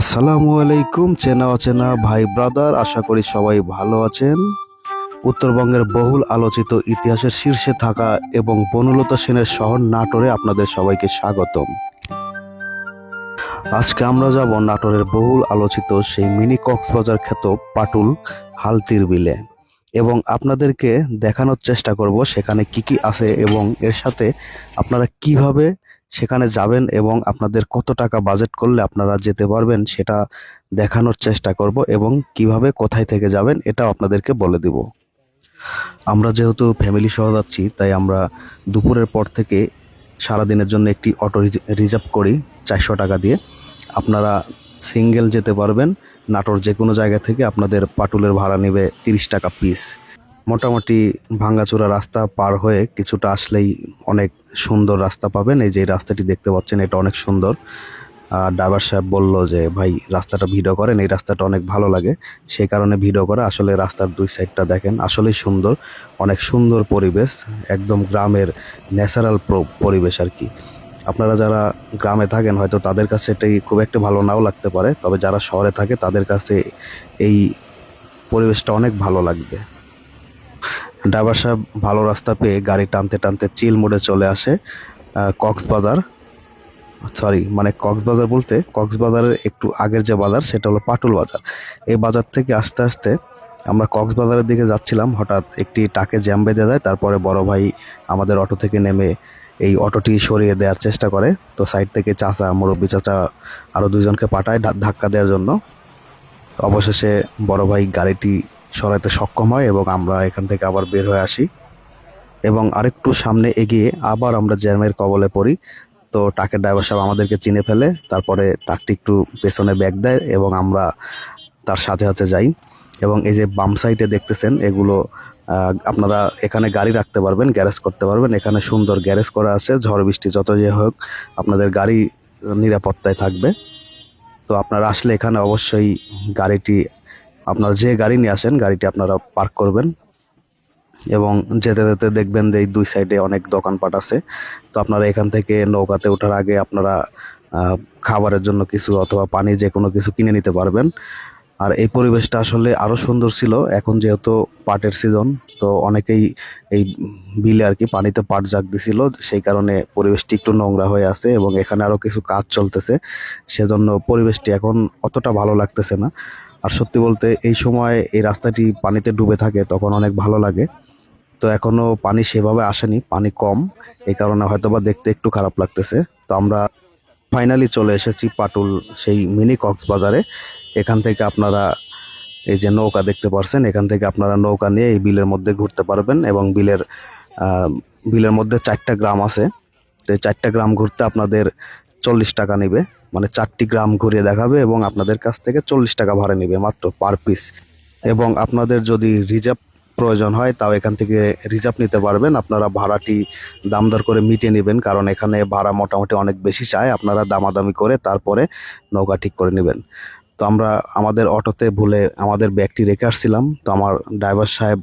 আসসালামু আলাইকুম, চেনা অচেনা ভাই ব্রাদার আশা করি সবাই ভালো আছেন। উত্তরবঙ্গের বহুল আলোচিত ইতিহাসের শীর্ষে থাকা এবং বনলতা সেনের শহর নাটোরে আপনাদের সবাইকে স্বাগতম। আজকে আমরা যাব নাটোরের বহুল আলোচিত সেই মিনি কক্সবাজার খ্যাত পাটুল হালতির বিলে। এবং আপনাদেরকে দেখানোর চেষ্টা করব সেখানে কি কি আছে এবং এর সাথে আপনারা কীভাবে সেখানে যাবেন এবং আপনাদের কত টাকা বাজেট করলে আপনারা যেতে পারবেন সেটা দেখানোর চেষ্টা করব এবং কীভাবে কোথায় থেকে যাবেন এটাও আপনাদেরকে বলে দিব। আমরা যেহেতু ফ্যামিলি সহ যাচ্ছি, তাই আমরা দুপুরের পর থেকে সারাদিনের জন্য একটি অটো রিজার্ভ করি চারশো টাকা দিয়ে। আপনারা সিঙ্গেল যেতে পারবেন, নাটোর যে কোনো জায়গা থেকে আপনাদের পাটুলের ভাড়া নেবে তিরিশ টাকা পিস মোটামুটি ভাঙ্গাচোরা রাস্তা পার হয়ে কিছুটা আসলেই অনেক সুন্দর রাস্তা পাবেন। এই যে রাস্তাটি দেখতে পাচ্ছেন, এটা অনেক সুন্দর। ড্রাইভার সাহেব বলল যে, ভাই, রাস্তাটা ভিডিও করেন, এই রাস্তাটা অনেক ভালো লাগে। সেই কারণে ভিডিও করে আসলে রাস্তার দুই সাইডটা দেখেন। আসলেই সুন্দর, অনেক সুন্দর পরিবেশ, একদম গ্রামের ন্যাচারাল পরিবেশ আর কি। আপনারা যারা গ্রামে থাকেন, হয়তো তাদের কাছে এটাই খুব একটা ভালো নাও লাগতে পারে। তবে যারা শহরে থাকে, তাদের কাছে এই পরিবেশটা অনেক ভালো লাগবে। ড্রাইভার সাহেব ভালো রাস্তা পেয়ে গাড়ি টানতে টানতে চিল মোড়ে চলে আসে কক্সবাজার। সরি মানে কক্সবাজার বলতে কক্সবাজারের একটু আগের যে বাজার, সেটা হলো পাটুল বাজার। এই বাজার থেকে আস্তে আস্তে আমরা কক্সবাজারের দিকে যাচ্ছিলাম, হঠাৎ একটি টাকে জ্যাম বেঁধে যায়, তারপরে বড় ভাই আমাদের অটো থেকে নেমে এই অটোটি সরিয়ে দেওয়ার চেষ্টা করে। তো সাইড থেকে চাচা, মুরব্বী চাচা আরও দুজনকে পাঠায় ধাক্কা দেওয়ার জন্য। অবশেষে বড় ভাই গাড়িটি সরাইতে সক্ষম হয় এবং আমরা এখান থেকে আবার বের হয়ে আসি। এবং আরেকটু সামনে এগিয়ে আবার আমরা জ্যামের কবলে পড়ি। তো ট্রাকের ড্রাইভার সাহেব আমাদেরকে চিনে ফেলে, তারপরে ট্রাকটি একটু পেছনে ব্যাগ দেয় এবং আমরা তার সাথে সাথে যাই। এবং এই যে বাম সাইডে দেখতেছেন, এগুলো আপনারা এখানে গাড়ি রাখতে পারবেন, গ্যারেজ করতে পারবেন। এখানে সুন্দর গ্যারেজ করা আছে, ঝড় বৃষ্টি যত যে হোক, আপনাদের গাড়ি নিরাপত্তায় থাকবে। তো আপনারা আসলে এখানে অবশ্যই গাড়িটি আপনারা যে গাড়ি নিয়ে আসেন, গাড়িটি আপনারা পার্ক করবেন এবং যেতে যেতে দেখবেন যে এই দুই সাইডে অনেক দোকানপাট আছে। তো আপনারা এখান থেকে নৌকাতে ওঠার আগে আপনারা খাবারের জন্য কিছু অথবা পানি যে কোনো কিছু কিনে নিতে পারবেন। আর এই পরিবেশটা আসলে আরও সুন্দর ছিল। এখন যেহেতু পাটের সিজন তো অনেকেই এই বিলে আর কি পানিতে পাট জাগ দিছিল। সেই কারণে পরিবেশটি একটু নোংরা হয়ে আছে এবং এখানে আরও কিছু কাজ চলতেছে। সেজন্য পরিবেশটি এখন অতটা ভালো লাগতেছে না। আর সত্যি বলতে এই সময় এই রাস্তাটি পানিতে ডুবে থাকে, তখন অনেক ভালো লাগে। তো এখনও পানি সেভাবে আসেনি, পানি কম। এই কারণে হয়তোবা দেখতে একটু খারাপ লাগতেছে। তো আমরা ফাইনালি চলে এসেছি পাটুল, সেই মিনি কক্সবাজারে। এখান থেকে আপনারা এই যে নৌকা দেখতে পারছেন, এখান থেকে আপনারা নৌকা নিয়ে এই বিলের মধ্যে ঘুরতে পারবেন এবং বিলের বিলের মধ্যে চারটা গ্রাম আছে। তো এই চারটা গ্রাম ঘুরতে আপনাদের চল্লিশ টাকা নেবে। মানে চারটি গ্রাম ঘুরিয়ে দেখাবে এবং আপনাদের কাছ থেকে চল্লিশ টাকা ভাড়া নেবে মাত্র পার পিস এবং আপনাদের যদি রিজার্ভ প্রয়োজন হয়, তাও এখান থেকে রিজার্ভ নিতে পারবেন। আপনারা ভাড়াটি দাম দর করে মিটিয়ে নেবেন, কারণ এখানে ভাড়া মোটামুটি অনেক বেশি চায় আপনারা দামাদামি করে তারপরে নৌকা ঠিক করে নেবেন। তো আমরা আমাদের অটোতে ভুলে আমাদের ব্যাগটি রেখে আসছিলাম। তো আমার ড্রাইভার সাহেব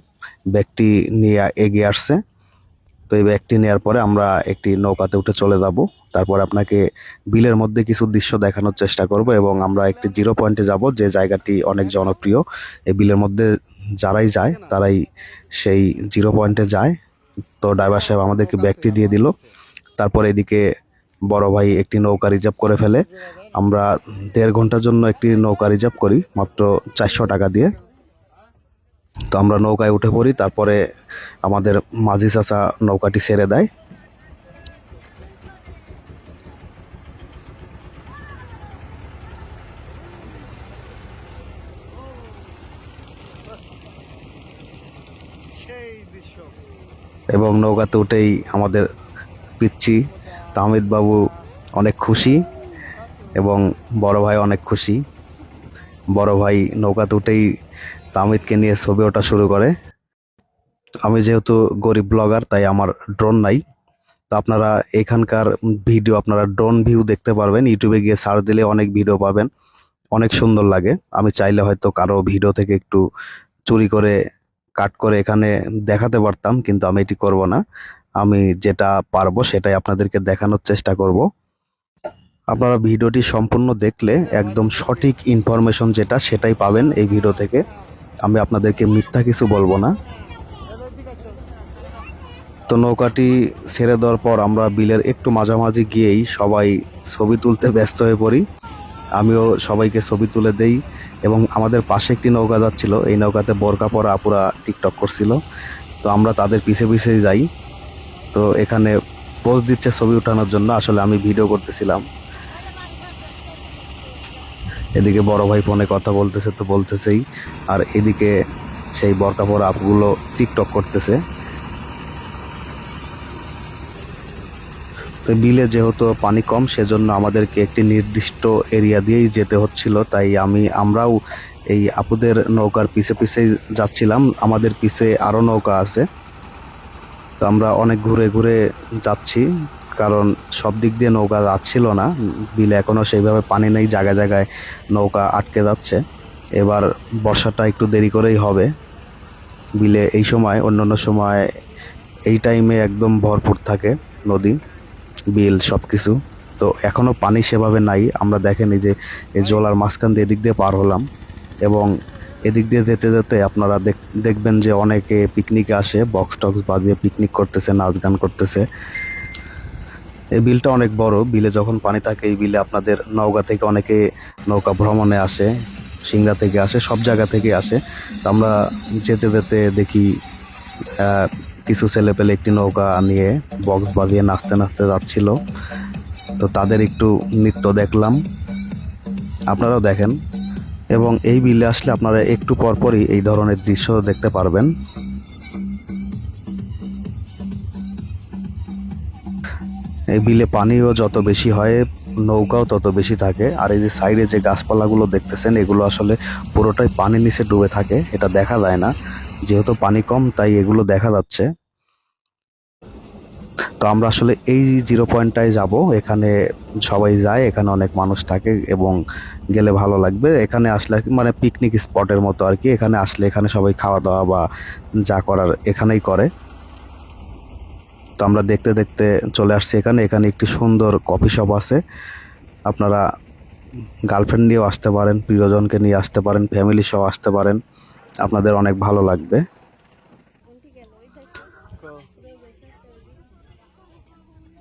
ব্যাগটি নিয়ে এগিয়ে আসছে। তো এই ব্যাগটি নেওয়ার পরে আমরা একটি নৌকাতে উঠে চলে যাব। তারপর আপনাকে বিলের মধ্যে কিছু দৃশ্য দেখানোর চেষ্টা করব এবং আমরা একটি জিরো পয়েন্টে যাব যে জায়গাটি অনেক জনপ্রিয়। এই বিলের মধ্যে যারাই যায়, তারাই সেই জিরো পয়েন্টে যায়। তো ড্রাইভার সাহেব আমাদেরকে ব্যাগটি দিয়ে দিল। তারপর এদিকে বড় ভাই একটি নৌকা রিজার্ভ করে ফেলে। আমরা দেড় ঘণ্টার জন্য একটি নৌকা রিজার্ভ করি, মাত্র চারশো টাকা দিয়ে। তো আমরা নৌকায় উঠে পড়ি, তারপরে আমাদের মাঝি চাচা নৌকাটি ছেড়ে দেয়। এবং নৌকাতে উঠেই আমাদের পিচ্ছি তামিদ বাবু অনেক খুশি এবং বড় ভাই অনেক খুশি। বড় ভাই নৌকাতে উঠেই তামিদকে নিয়ে ছবি ওঠা শুরু করে। আমি যেহেতু গরিব ব্লগার, তাই আমার ড্রোন নাই। তো আপনারা এখানকার ভিডিও, আপনারা ড্রোন ভিউ দেখতে পারবেন। ইউটিউবে গিয়ে সার্চ দিলে অনেক ভিডিও পাবেন। অনেক সুন্দর লাগে। আমি চাইলে হয়তো কারও ভিডিও থেকে একটু চুরি করে, কাট করে এখানে দেখাতে পারতাম, কিন্তু আমি এটি করব না। আমি যেটা পারব সেটাই আপনাদেরকে দেখানোর চেষ্টা করব। আপনারা ভিডিওটি সম্পূর্ণ দেখলে একদম সঠিক ইনফরমেশন যেটা, সেটাই পাবেন এই ভিডিও থেকে। আমি আপনাদেরকে মিথ্যা কিছু বলব না। তো নৌকাটি ছেড়ে দেওয়ার পর আমরা বিলের একটু মাঝামাঝি গিয়েই সবাই ছবি তুলতে ব্যস্ত হয়ে পড়ি। আমিও সবাইকে ছবি তুলে দেই এবং আমাদের পাশে একটি নৌকা যাচ্ছিল। এই নৌকাতে বরকা পরা আপুরা টিকটক করছিল। তো আমরা তাদের পিছে পিছে যাই। তো এখানে পোজ দিচ্ছে ছবি ওঠানোর জন্য। আসলে আমি ভিডিও করতেছিলাম। এদিকে বড় ভাই ফোনে কথা বলতেছে তো বলতেছেই, আর এদিকে সেই বরকা আপুগুলো টিকটক করতেছে। তো বিলে যেহেতু পানি কম, সেজন্য আমাদেরকে একটি নির্দিষ্ট এরিয়া দিয়েই যেতে হচ্ছিল। তাই আমি, আমরাও এই আপুদের নৌকার পিছে পিছে যাচ্ছিলাম। আমাদের পিছে আরও নৌকা আছে। তো আমরা অনেক ঘুরে ঘুরে যাচ্ছি। কারণ সব দিক দিয়ে নৌকা যাচ্ছিল না। বিলে এখনও সেইভাবে পানি নেই, জায়গায় জায়গায় নৌকা আটকে যাচ্ছে। এবার বর্ষাটা একটু দেরি করেই হবে। বিলে এই সময় অন্য অন্য সময় এই টাইমে একদম ভরপুর থাকে নদী, বিল সব কিছু তো এখনও পানি সেভাবে নাই। আমরা দেখেন যে এই জলার মাঝখান দিয়ে এদিক দিয়ে পার হলাম। এবং এদিক দিয়ে যেতে যেতে আপনারা দেখ- দেখবেন যে অনেকে পিকনিকে আসে বক্স টক্স বাজিয়ে পিকনিক করতেছে নাচ গান করতেছে। এই বিলটা অনেক বড়। বিলে যখন পানি থাকে, এই বিলে আপনাদের নৌকা থেকে অনেকে নৌকা ভ্রমণে আসে, সিংড়া থেকে আসে, সব জায়গা থেকে আসে। তো আমরা যেতে যেতে দেখি কিছু ছেলে পেলে একটি নৌকা নিয়ে বক্স বাঁধিয়ে নাচতে নাচতে যাচ্ছিল। তো তাদের একটু নৃত্য দেখলাম। আপনারাও দেখেন। এবং এই বিলে আসলে আপনারা একটু পরপরই এই ধরনের দৃশ্য দেখতে পারবেন। এই বিলে পানিও যত বেশি হয়, নৌকাও তত বেশি থাকে। আর এই যে সাইডে যে গাছপালাগুলো দেখতেছেন, এগুলো আসলে পুরোটাই পানির নিচে ডুবে থাকে। এটা দেখা যায় না। যেহেতু পানি কম, তাই এগুলো দেখা যাচ্ছে। তো আমরা আসলে এই জিরো পয়েন্টটায় যাব। এখানে সবাই যায়, এখানে অনেক মানুষ থাকে এবং গেলে ভালো লাগবে। এখানে আসলে মানে পিকনিক স্পটের মতো আর কি। এখানে আসলে এখানে সবাই খাওয়া দাওয়া বা যা করার এখানেই করে। তো আমরা দেখতে দেখতে চলে আসছি এখানে। এখানে একটি সুন্দর কফি শপ আছে। আপনারা গার্লফ্রেন্ড নিয়েও আসতে পারেন, প্রিয়জনকে নিয়ে আসতে পারেন, ফ্যামিলি সহ আসতে পারেন। আপনাদের অনেক ভালো লাগবে।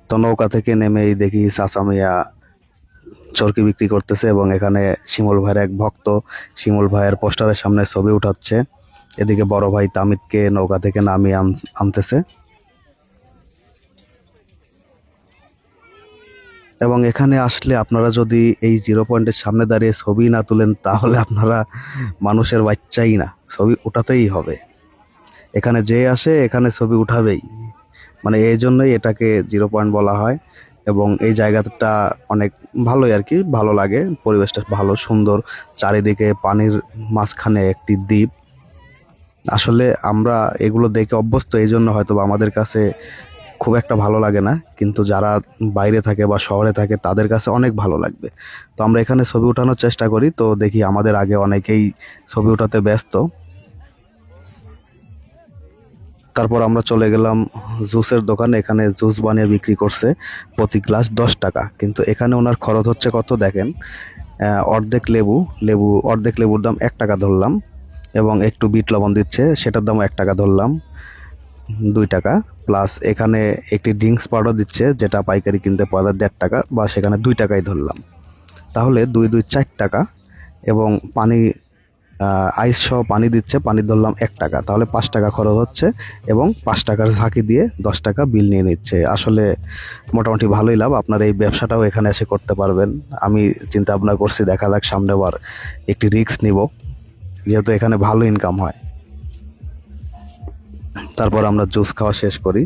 তো নৌকা থেকে নেমেই দেখি চাচা মিয়া চরকি বিক্রি করতেছে এবং এখানে শিমুল ভাইয়ের এক ভক্ত শিমুল ভাইয়ের পোস্টারের সামনে ছবি উঠাচ্ছে। এদিকে বড় ভাই তামিদকে নৌকা থেকে নামিয়ে আন- আনতেছে। এবং এখানে আসলে আপনারা যদি এই জিরো পয়েন্টের সামনে দাঁড়িয়ে ছবি না তুলেন, তাহলে আপনারা মানুষের বাচ্চাই না। ছবি উঠাতেই হবে। এখানে যে আসে, এখানে ছবি উঠাবেই। মানে এই জন্যই এটাকে জিরো পয়েন্ট বলা হয় এবং এই জায়গাটা অনেক ভালোই আর কি, ভালো লাগে। পরিবেশটা ভালো, সুন্দর। চারিদিকে পানির মাঝখানে একটি দ্বীপ। আসলে আমরা এগুলো দেখে অভ্যস্ত এই জন্য হয়তো আমাদের কাছে খুব একটা ভালো লাগে না, কিন্তু যারা বাইরে থাকে বা শহরে থাকে তাদের কাছে অনেক ভালো লাগবে। তো আমরা এখানে ছবি ওঠানোর চেষ্টা করি, তো দেখি আমাদের আগে অনেকেই ছবি ওঠাতে ব্যস্ত। তারপর আমরা চলে গেলাম জুসের দোকানে, এখানে জুস বানিয়ে বিক্রি করছে প্রতি গ্লাস দশ টাকা। কিন্তু এখানে ওনার খরচ হচ্ছে কত দেখেন? অর্ধেক লেবু লেবু, অর্ধেক লেবুর দাম এক টাকা ধরলাম এবং একটু বিট লবণ দিচ্ছে, সেটার দাম এক টাকা ধরলাম, দুই টাকা। প্লাস এখানে একটি ড্রিঙ্কস পাউডার দিচ্ছে, যেটা পাইকারি কিনতে পাওয়া যায় দেড় টাকা বা সেখানে দুই টাকাই ধরলাম। তাহলে দুই দুই চার টাকা এবং পানি আইস সহ পানি দিচ্ছে, পানি ধরলাম এক টাকা। তাহলে পাঁচ টাকা খরচ হচ্ছে এবং পাঁচ টাকার ঝাঁকি দিয়ে দশ টাকা বিল নিয়ে নিচ্ছে। আসলে মোটামুটি ভালোই লাভ, আপনার এই ব্যবসাটাও এখানে এসে করতে পারবেন। আমি চিন্তা ভাবনা করছি দেখা যাক সামনেবার একটি রিস্ক নিব, যেহেতু এখানে ভালো ইনকাম হয়। তারপর আমরা জুস খাওয়া শেষ করি।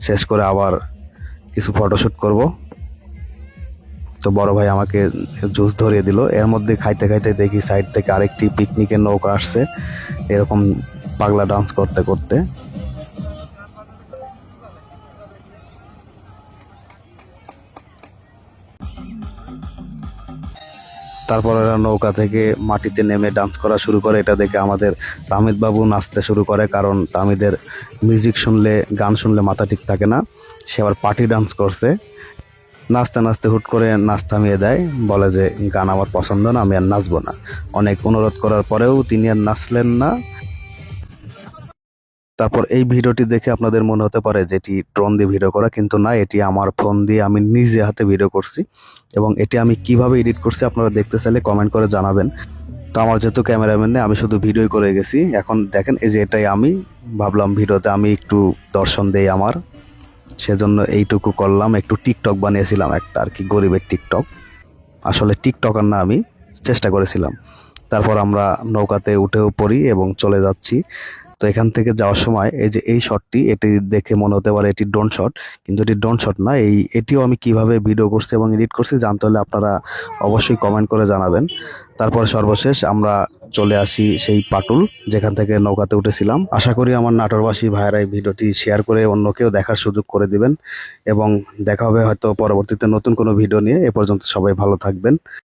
শেষ করে আবার কিছু ফটোশ্যুট করব। তো বড় ভাই আমাকে জুস ধরিয়ে দিল। এর মধ্যে খাইতে খাইতে দেখি সাইড থেকে আরেকটি পিকনিকের নৌকা আসছে। এরকম পাগলা ডান্স করতে করতে। তারপর এরা নৌকা থেকে মাটিতে নেমে ডান্স করা শুরু করে। এটা দেখে আমাদের তামিদবাবু নাচতে শুরু করে, কারণ তামিদের মিউজিক শুনলে, গান শুনলে মাথা ঠিক থাকে না। সে আবার পার্টি ডান্স করছে। নাচতে নাচতে হুট করে নাচ থামিয়ে দেয়, বলে যে, গান আমার পছন্দ না, আমি আর নাচবো না। অনেক অনুরোধ করার পরেও তিনি আর নাচলেন না। তারপর এই ভিডিওটি দেখে আপনাদের মনে হতে পারে যে এটি ড্রোন দিয়ে ভিডিও করা, কিন্তু না, এটি আমার ফোন দিয়ে আমি নিজে হাতে ভিডিও করছি এবং এটি আমি কীভাবে এডিট করছি আপনারা দেখতে চাইলে কমেন্ট করে জানাবেন। তো আমার যেহেতু ক্যামেরাম্যান নেই, আমি শুধু ভিডিও করে গেছি। এখন দেখেন, এই যে এটাই আমি। ভাবলাম ভিডিওতে আমি একটু দর্শন দেই আমার। সেজন্য এইটুকু করলাম। একটু টিকটক বানিয়েছিলাম একটা আর কি, গরিবের টিকটক। আসলে টিকটকার না আমি, চেষ্টা করেছিলাম। তারপর আমরা নৌকাতে উঠেও পড়ি এবং চলে যাচ্ছি। তো এখান থেকে যাওয়ার সময় এই যে এই শটটি এটি দেখে মনে হতে পারে এটি ড্রোন শট কিন্তু এটি ড্রোন শট না। এই, এটিও আমি কীভাবে ভিডিও করছি এবং এডিট করছি জানতে হলে আপনারা অবশ্যই কমেন্ট করে জানাবেন। তারপরে সর্বশেষ আমরা চলে আসি সেই পাটুল, যেখান থেকে নৌকাতে উঠেছিলাম। আশা করি আমার নাটোরবাসী ভাইয়েরা এই ভিডিওটি শেয়ার করে অন্যকেও দেখার সুযোগ করে দিবেন। এবং দেখা হবে হয়তো পরবর্তীতে নতুন কোনো ভিডিও নিয়ে। এ পর্যন্ত সবাই ভালো থাকবেন।